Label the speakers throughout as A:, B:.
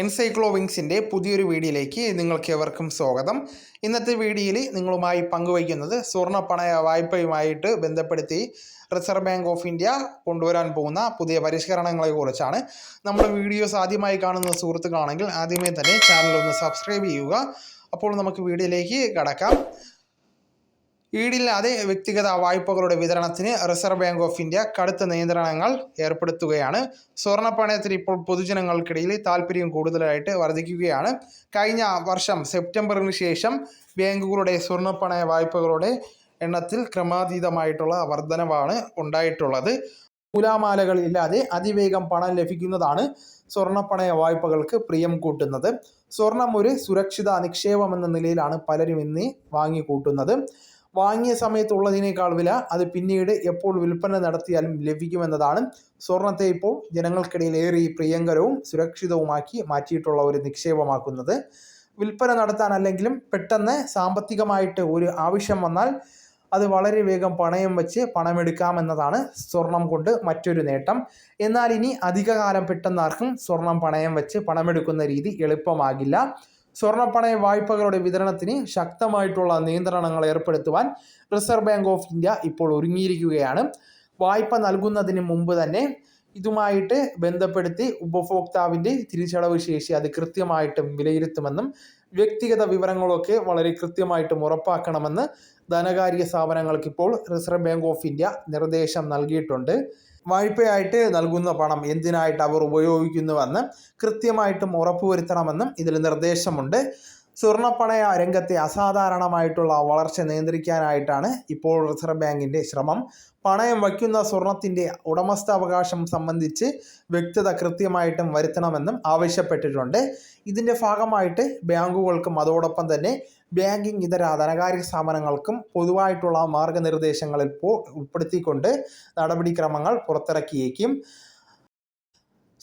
A: എൻസൈക്ലോവിങ്സിന്റെ പുതിയൊരു വീഡിയോയിലേക്ക് നിങ്ങൾക്ക് എവർക്കും സ്വാഗതം. ഇന്നത്തെ വീഡിയോയിൽ നിങ്ങളുമായി പങ്കുവയ്ക്കുന്നത് സ്വർണ പണയ വായ്പയുമായിട്ട് ബന്ധപ്പെടുത്തി റിസർവ് ബാങ്ക് ഓഫ് ഇന്ത്യ കൊണ്ടുവരാൻ പോകുന്ന പുതിയ പരിഷ്കരണങ്ങളെക്കുറിച്ചാണ് നമ്മുടെ വീഡിയോസ് ആദ്യമായി കാണുന്ന സുഹൃത്തുക്കളാണെങ്കിൽ ആദ്യമേ തന്നെ ചാനൽ ഒന്ന് സബ്സ്ക്രൈബ് ചെയ്യുക. അപ്പോൾ നമുക്ക് വീഡിയോയിലേക്ക് കടക്കാം. ഈടില്ലാതെ വ്യക്തിഗത വായ്പകളുടെ വിതരണത്തിന് റിസർവ് ബാങ്ക് ഓഫ് ഇന്ത്യ കടുത്ത നിയന്ത്രണങ്ങൾ ഏർപ്പെടുത്തുകയാണ്. സ്വർണപ്പണയത്തിന് ഇപ്പോൾ പൊതുജനങ്ങൾക്കിടയിൽ താല്പര്യം കൂടുതലായിട്ട് വർദ്ധിക്കുകയാണ്. കഴിഞ്ഞ വർഷം സെപ്റ്റംബറിന് ശേഷം ബാങ്കുകളുടെ സ്വർണപ്പണയ വായ്പകളുടെ എണ്ണത്തിൽ ക്രമാതീതമായിട്ടുള്ള വർധനവാണ് ഉണ്ടായിട്ടുള്ളത്. മൂലാമാലകൾ ഇല്ലാതെ അതിവേഗം പണം ലഭിക്കുന്നതാണ് സ്വർണപ്പണയ വായ്പകൾക്ക് പ്രിയം കൂട്ടുന്നത്. സ്വർണം ഒരു സുരക്ഷിത നിക്ഷേപമെന്ന നിലയിലാണ് പലരും ഇന്ന് വാങ്ങിക്കൂട്ടുന്നത്. വാങ്ങിയ സമയത്തുള്ളതിനേക്കാൾ വില അത് പിന്നീട് എപ്പോൾ വിൽപ്പന നടത്തിയാലും ലഭിക്കുമെന്നതാണ്. സ്വർണത്തെ ഇപ്പോൾ ജനങ്ങൾക്കിടയിൽ ഏറെ പ്രിയങ്കരവും സുരക്ഷിതവുമാക്കി മാറ്റിയിട്ടുള്ള ഒരു നിക്ഷേപമാക്കുന്നത്. വിൽപ്പന നടത്താൻ അല്ലെങ്കിലും പെട്ടെന്ന് സാമ്പത്തികമായിട്ട് ഒരു ആവശ്യം വന്നാൽ അത് വളരെ വേഗം പണയം വെച്ച് പണമെടുക്കാമെന്നതാണ് സ്വർണം കൊണ്ട് മറ്റൊരു നേട്ടം. എന്നാൽ ഇനി അധികകാലം പെട്ടെന്നാർക്കും സ്വർണം പണയം വെച്ച് പണമെടുക്കുന്ന രീതി എളുപ്പമാകില്ല. സ്വർണപ്പണയ വായ്പകളുടെ വിതരണത്തിന് ശക്തമായിട്ടുള്ള നിയന്ത്രണങ്ങൾ ഏർപ്പെടുത്തുവാൻ റിസർവ് ബാങ്ക് ഓഫ് ഇന്ത്യ ഇപ്പോൾ ഒരുങ്ങിയിരിക്കുകയാണ്. വായ്പ നൽകുന്നതിന് മുമ്പ് തന്നെ ഇതുമായിട്ട് ബന്ധപ്പെടുത്തി ഉപഭോക്താവിന്റെ തിരിച്ചടവ് ശേഷി അത് കൃത്യമായിട്ടും വിലയിരുത്തുമെന്നും വ്യക്തിഗത വിവരങ്ങളൊക്കെ വളരെ കൃത്യമായിട്ടും ഉറപ്പാക്കണമെന്ന് ധനകാര്യ സ്ഥാപനങ്ങൾക്ക് ഇപ്പോൾ റിസർവ് ബാങ്ക് ഓഫ് ഇന്ത്യ നിർദ്ദേശം നൽകിയിട്ടുണ്ട്. വായ്പയായിട്ട് നൽകുന്ന പണം എന്തിനായിട്ട് അവർ ഉപയോഗിക്കുന്നുവെന്ന് കൃത്യമായിട്ടും ഉറപ്പുവരുത്തണമെന്നും ഇതിൽ നിർദ്ദേശമുണ്ട്. സ്വർണപ്പണയ രംഗത്തെ അസാധാരണമായിട്ടുള്ള വളർച്ച നിയന്ത്രിക്കാനായിട്ടാണ് ഇപ്പോൾ റിസർവ് ബാങ്കിന്റെ ശ്രമം. പണയം വയ്ക്കുന്ന സ്വർണത്തിന്റെ ഉടമസ്ഥാവകാശം സംബന്ധിച്ച് വ്യക്തത കൃത്യമായിട്ടും വരുത്തണമെന്നും ആവശ്യപ്പെട്ടിട്ടുണ്ട്. ഇതിന്റെ ഭാഗമായിട്ട് ബാങ്കുകൾക്കും അതോടൊപ്പം തന്നെ ബാങ്കിങ് ഇതര ധനകാര്യ സ്ഥാപനങ്ങൾക്കും പൊതുവായിട്ടുള്ള മാർഗനിർദ്ദേശങ്ങളിൽ ഉൾപ്പെടുത്തിക്കൊണ്ട് നടപടിക്രമങ്ങൾ പുറത്തിറക്കിയേക്കും.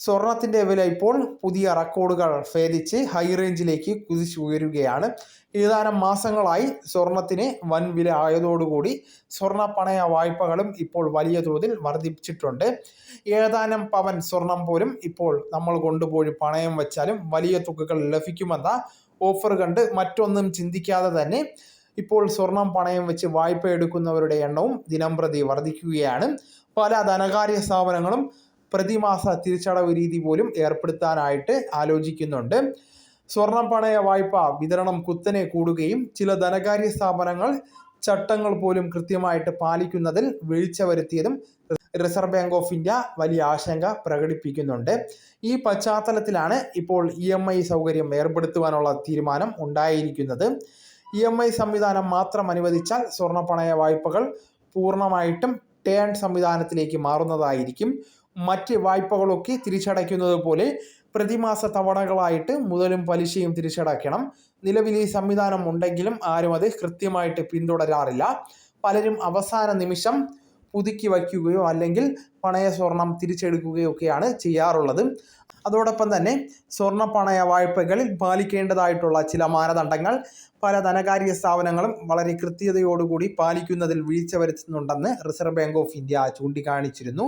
A: സ്വർണത്തിന്റെ വില ഇപ്പോൾ പുതിയ റെക്കോർഡുകൾ ഭേദിച്ച് ഹൈ റേഞ്ചിലേക്ക് കുതിച്ചു ഉയരുകയാണ്. ഏതാനും മാസങ്ങളായി സ്വർണത്തിന് വൻ വില ആയതോടുകൂടി സ്വർണ പണയ വായ്പകളും ഇപ്പോൾ വലിയ തോതിൽ വർദ്ധിച്ചിട്ടുണ്ട് ഏതാനും പവൻ സ്വർണം പോലും ഇപ്പോൾ നമ്മൾ കൊണ്ടുപോയി പണയം വെച്ചാലും വലിയ തുകകൾ ലഭിക്കുമെന്ന ഓഫർ കണ്ട് മറ്റൊന്നും ചിന്തിക്കാതെ തന്നെ ഇപ്പോൾ സ്വർണം പണയം വെച്ച് വായ്പ എടുക്കുന്നവരുടെ എണ്ണവും ദിനംപ്രതി വർദ്ധിക്കുകയാണ്. പല ധനകാര്യ സ്ഥാപനങ്ങളും പ്രതിമാസ തിരിച്ചടവ് രീതി പോലും ഏർപ്പെടുത്താനായിട്ട് ആലോചിക്കുന്നുണ്ട്. സ്വർണം പണയ വായ്പ വിതരണം കുത്തനെ കൂടുകയും ചില ധനകാര്യ സ്ഥാപനങ്ങൾ ചട്ടങ്ങൾ പോലും കൃത്യമായിട്ട് പാലിക്കുന്നതിൽ വീഴ്ച വരുത്തിയതും റിസർവ് ബാങ്ക് ഓഫ് ഇന്ത്യ വലിയ ആശങ്ക പ്രകടിപ്പിക്കുന്നുണ്ട്. ഈ പശ്ചാത്തലത്തിലാണ് ഇപ്പോൾ ഇ എം ഐ സൗകര്യം ഏർപ്പെടുത്തുവാനുള്ള തീരുമാനം ഉണ്ടായിരിക്കുന്നത്. ഇ എം ഐ സംവിധാനം മാത്രം അനുവദിച്ചാൽ സ്വർണ പണയ വായ്പകൾ പൂർണമായിട്ടും ടേൺ സംവിധാനത്തിലേക്ക് മാറുന്നതായിരിക്കും. മറ്റ് വായ്പകളൊക്കെ തിരിച്ചടയ്ക്കുന്നത് പോലെ പ്രതിമാസ തവണകളായിട്ട് മുതലും പലിശയും തിരിച്ചടയ്ക്കണം. നിലവിൽ ഈ സംവിധാനം ഉണ്ടെങ്കിലും ആരും അത് കൃത്യമായിട്ട് പിന്തുടരാറില്ല. പലരും അവസാന നിമിഷം പുതുക്കി വയ്ക്കുകയോ അല്ലെങ്കിൽ പണയ സ്വർണം തിരിച്ചെടുക്കുകയോ ഒക്കെയാണ് ചെയ്യാറുള്ളത്. അതോടൊപ്പം തന്നെ സ്വർണ പണയ വായ്പകളിൽ പാലിക്കേണ്ടതായിട്ടുള്ള ചില മാനദണ്ഡങ്ങൾ പല ധനകാര്യ സ്ഥാപനങ്ങളും വളരെ കൃത്യതയോടുകൂടി പാലിക്കുന്നതിൽ വീഴ്ച വരുത്തുന്നുണ്ടെന്ന് റിസർവ് ബാങ്ക് ഓഫ് ഇന്ത്യ ചൂണ്ടിക്കാണിച്ചിരുന്നു.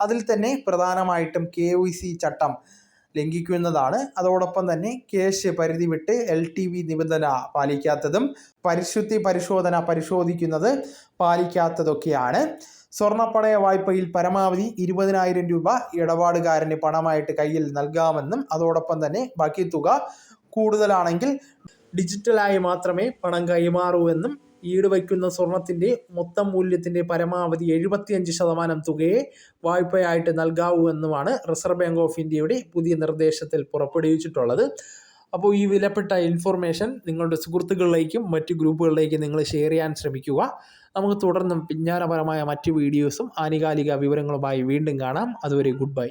A: അതിൽ തന്നെ പ്രധാനമായിട്ടും കെ ചട്ടം ലംഘിക്കുന്നതാണ്. അതോടൊപ്പം തന്നെ കേശ് പരിധി വിട്ട് എൽ ടി വി നിബന്ധന പാലിക്കാത്തതും പരിശുദ്ധി പരിശോധന പരിശോധിക്കുന്നത് പാലിക്കാത്തതൊക്കെയാണ്. സ്വർണപ്പണയ വായ്പയിൽ പരമാവധി ഇരുപതിനായിരം രൂപ ഇടപാടുകാരന് പണമായിട്ട് കയ്യിൽ നൽകാമെന്നും അതോടൊപ്പം തന്നെ ബാക്കി തുക കൂടുതലാണെങ്കിൽ ഡിജിറ്റലായി മാത്രമേ പണം കൈമാറൂ എന്നും ഈട് വയ്ക്കുന്ന സ്വർണത്തിന്റെ മൊത്തം മൂല്യത്തിന്റെ പരമാവധി എഴുപത്തിയഞ്ച് ശതമാനം തുകയെ വായ്പയായിട്ട് നൽകാവൂ എന്നുമാണ് റിസർവ് ബാങ്ക് ഓഫ് ഇന്ത്യയുടെ പുതിയ നിർദ്ദേശത്തിൽ പുറപ്പെടുവിച്ചിട്ടുള്ളത്. അപ്പോൾ ഈ വിലപ്പെട്ട ഇൻഫർമേഷൻ നിങ്ങളുടെ സുഹൃത്തുക്കളിലേക്കും മറ്റ് ഗ്രൂപ്പുകളിലേക്കും നിങ്ങൾ ഷെയർ ചെയ്യാൻ ശ്രമിക്കുക. നമുക്ക് തുടർന്നും വിജ്ഞാനപരമായ മറ്റ് വീഡിയോസും ആനുകാലിക വിവരങ്ങളുമായി വീണ്ടും കാണാം. അതുവരെ ഗുഡ് ബൈ